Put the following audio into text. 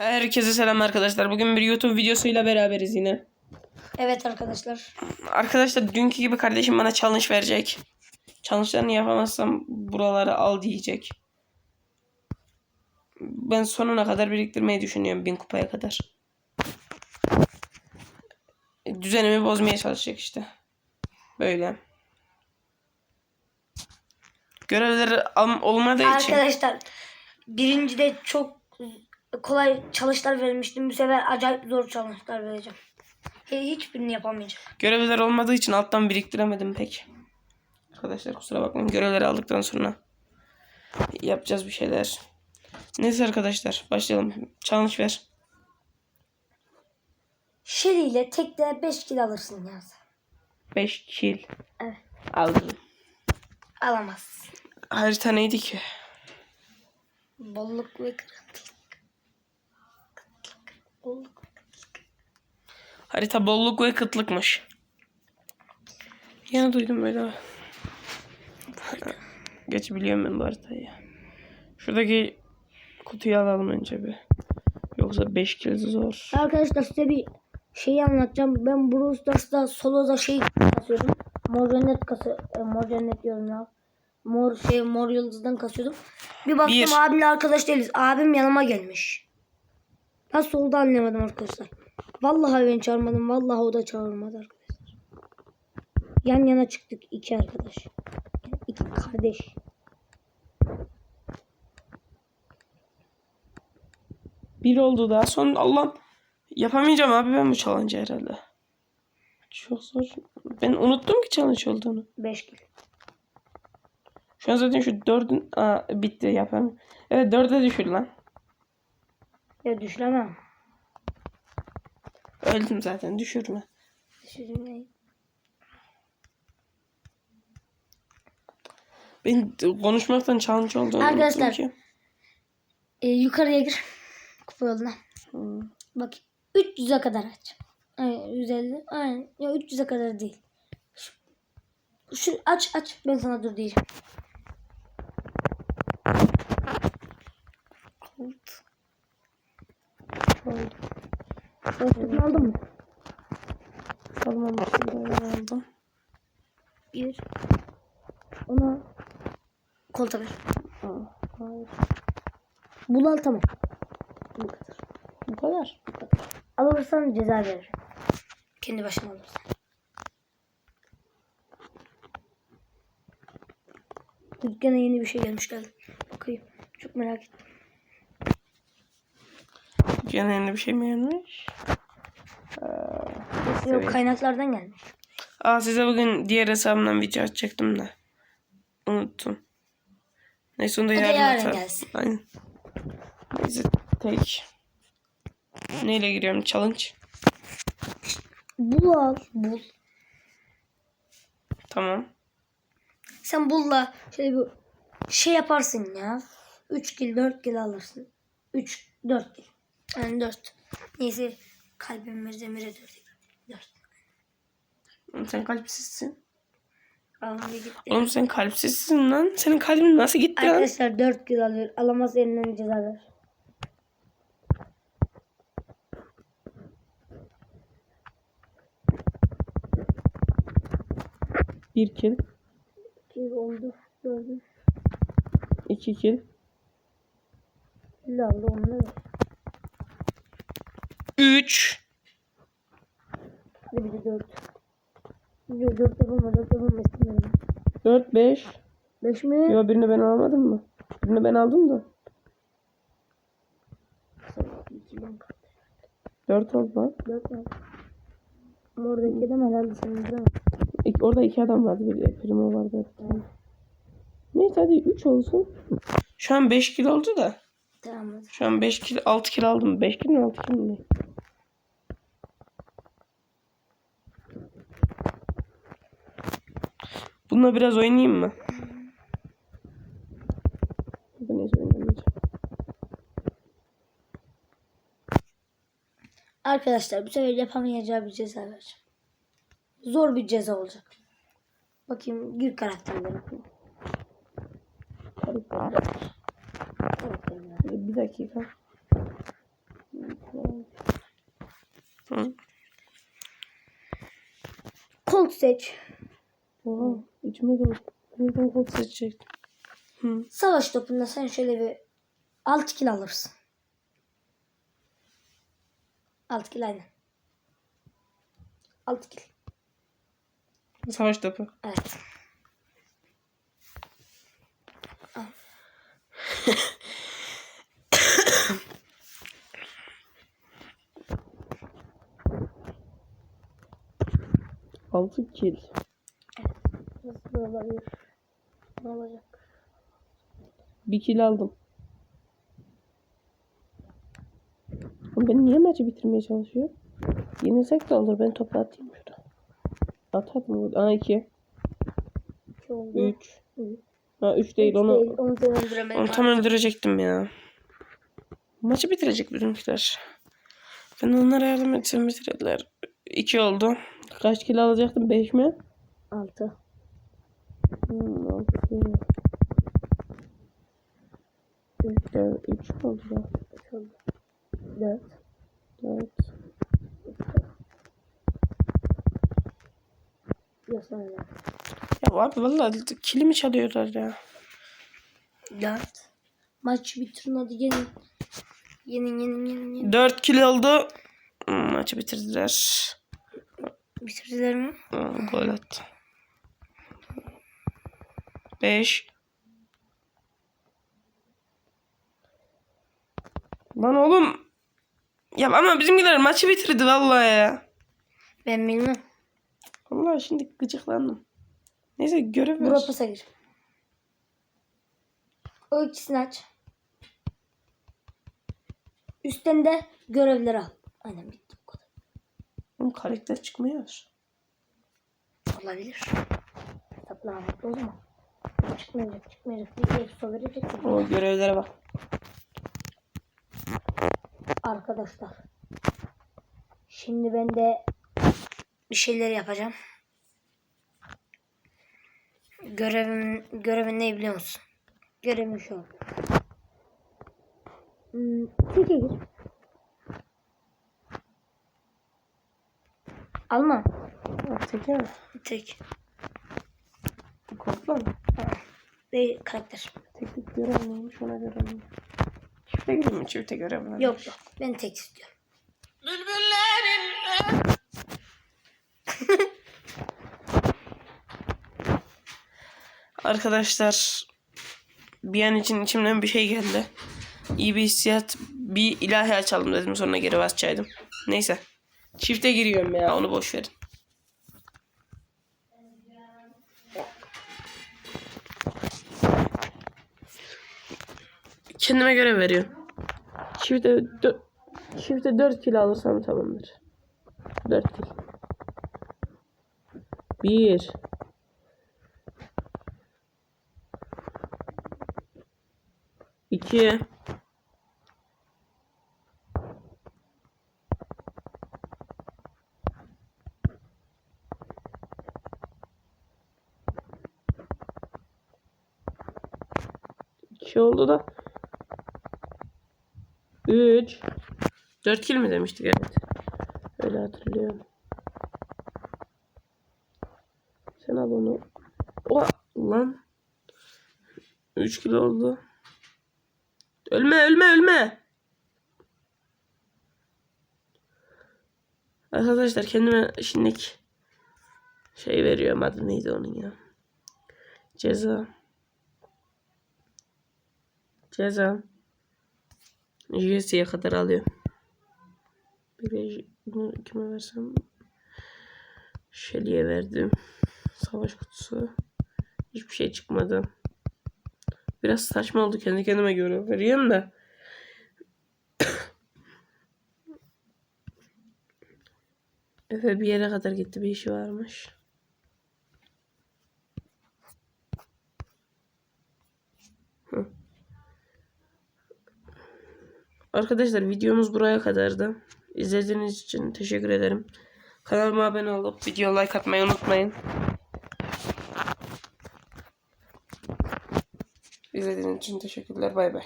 Herkese selam arkadaşlar. Bugün bir YouTube videosuyla beraberiz yine. Evet arkadaşlar. Arkadaşlar dünkü gibi kardeşim bana challenge verecek. Challenge'larını yapamazsam buraları al diyecek. Ben sonuna kadar biriktirmeyi düşünüyorum bin kupaya kadar. Düzenimi bozmaya çalışacak işte. Böyle. Görevleri olmadığı için. Arkadaşlar birincide çok kolay çalışlar vermiştim. Bu sefer acayip zor çalışlar vereceğim. Hiçbirini yapamayacağım. Görevler olmadığı için alttan biriktiremedim pek. Arkadaşlar kusura bakmayın. Görevleri aldıktan sonra yapacağız bir şeyler. Neyse arkadaşlar başlayalım. Challenge ver. Shelly ile tekte 5 kilo alırsın ya. 5 kill. Evet. Aldım. Alamazsın. Harita neydi ki? Bolluk ve kırıntılık. Bolluk. Harita bolluk ve kıtlıkmış. Yine duydum böyle. Geç biliyorum ben bu haritayı. Şuradaki kutuyu alalım önce bir. Yoksa 5 kill zor. Arkadaşlar size bir şeyi anlatacağım. Ben Brawl Stars'ta soloda şey kasıyordum. Mor cennet kası, e, mor cennet diyorum ya. Mor şey mor yıldızdan kasıyordum. Bir baktım Bir. abimle arkadaş değiliz. Abim yanıma gelmiş. Nasıl oldu anlamadım arkadaşlar. Vallahi ben çağırmadım. Vallahi o da çağırmadı arkadaşlar. Yan yana çıktık iki arkadaş. İki kardeş. Bir oldu daha son Allah'ım. Yapamayacağım abi ben bu challenge herhalde. Çok zor. Ben unuttum ki challenge olduğunu. Beş kilo. Şu an zaten şu dördün... Aa, bitti yapamıyorum. Evet dörde düşür lan. Ya düşüremem. Öldüm zaten düşürme. Düşürmeyin. Ben konuşmaktan challenge olduğunu Arkadaşlar. ki. Ee, yukarıya gir. Kupa yoluna. Hmm. Bak 300'e kadar aç. Aynen 150. Aynen. Ya 300'e kadar değil. Şu, şu aç aç. Ben sana dur diyeceğim. Oldu. Sen aldın mı? Almamışım böyle aldım. Bir. Ona kolta ver. Aa, hayır. Bul al tamam. Bu kadar. Bu kadar. Alırsan ceza veririm. Kendi başına alırsın. Dükkana yeni bir şey gelmiş geldi. Bakayım. Çok merak ettim. Yeni bir şey mi gelmiş? Yok kaynaklardan gelmiş. Aa size bugün diğer hesabımdan video açacaktım da. Unuttum. Neyse onu da yarın yarın atarım. gelsin. Aynen. Neyse tek. Neyle giriyorum? Challenge. Bul al. Bul. Tamam. Sen bulla şöyle bir şey yaparsın ya. 3 kil 4 kil alırsın. 3 4 kil. Yani 4. Neyse kalbimiz demire 4. 4. Oğlum sen kalpsizsin. Alınca gitti. Oğlum sen kalpsizsin lan. Senin kalbin nasıl gitti lan? Arkadaşlar 4 kil alıyor. Alamaz elinden ceza ver. Bir. Kil oldu. Gördüm. iki. Kil aldı onu da ver. Üç. Hadi bir de 4. Yok 4 yapamaz. 4 yapamaz. İstemiyorum. Dört, beş. 5 mi? Yo birini ben almadım mı? Birini ben aldım da. Dört oldu lan. 4 mi? Ama oradaki adam herhalde senin değil mi? İki- orada iki adam vardı. Bir de primo vardı. Neyse hadi üç olsun. Şu an beş kill oldu da. Tamam. Şu an 5 kilo 6 kilo aldım. 5 kilo mi 6 kilo mu? Bununla biraz oynayayım mı? Bu neyse oynamayacağım. Arkadaşlar bu sefer yapamayacağı bir ceza vereceğim. Zor bir ceza olacak. Bakayım gir karakterlere. Bir dakika. Hı. Colt seç. Oha. İçime doğru. Nereden kod seçecektim? Hı. Savaş topunda sen şöyle bir 6 kill alırsın. 6 kill aynen. 6 kill. Savaş topu. Evet. Altı kill. Nasıl olabilir? Ne olacak? Bir kill aldım. Oğlum ben niye maçı bitirmeye çalışıyor? Yenilsek de olur. Ben topu atayım şurada. Atadım. Aa 2. 2 oldu. 3. Ha 3 değil onu. Değil, onu. Onu tam öldürecektim ya. Maçı bitirecek bizimkiler. Ben onlara yardım etsem bitirdiler. 2 oldu. Kaç kilo alacaktım? 5 mi? 6. Hmm, 6. 3 oldu ya. 3 oldu. 4. 4. Yok sana Ya abi vallahi kilimi çalıyorlar ya. 4. Maçı bitirin hadi gelin. Yenin yenin yenin yenin. 4 kilo oldu. Maçı bitirdiler. Bitirdiler mi? Gol attı. 5. Lan oğlum. Ya ama bizimkiler maçı bitirdi vallahi ya. Ben bilmem. Vallahi şimdi gıcıklandım. Neyse görev ver. Bropas'a gir. O ikisini aç. Üstten de görevleri al. Aynen bitti bu kadar. Oğlum karakter çıkmıyor. Olabilir. Hesaplamakta o zaman. Çıkmayacak çıkmayacak. Bir şey su verecek. O görevlere bak. Arkadaşlar. Şimdi ben de bir şeyler yapacağım. Görevim, görevin ne biliyor musun? Görevim şu. Hmm, gir. Alman. Tek mi? Tek. Korkma mı? Değil karakter. Teknik görev neymiş ona göre mi? Çifte gireyim mi çifte görev mi? Yok yok. Ben tek istiyorum. Arkadaşlar bir an için içimden bir şey geldi. İyi bir hissiyat. Bir ilahi açalım dedim sonra geri basacağım. Neyse. Çifte giriyorum ya onu boş verin. Kendime göre veriyorum. Çifte, dö- çifte 4 kilo alırsam tamamdır. 4 kilo. 1 2 2 oldu da 3 4 kil mi demiştik evet. Öyle hatırlıyorum. Sen al onu. Oha lan. 3 kilo oldu. Ölme ölme ölme. Arkadaşlar kendime şimdilik şey veriyorum adı neydi onun ya. Ceza. Ceza. USC'ye kadar alıyorum. Bir bunu kime versem Shelly'e verdim. Savaş kutusu. Hiçbir şey çıkmadı. Biraz saçma oldu kendi kendime göre veriyorum da. Efe bir yere kadar gitti bir işi varmış. Hı. Arkadaşlar videomuz buraya kadardı. İzlediğiniz için teşekkür ederim. Kanalıma abone olup video like atmayı unutmayın. İzlediğiniz için teşekkürler. Bay bay.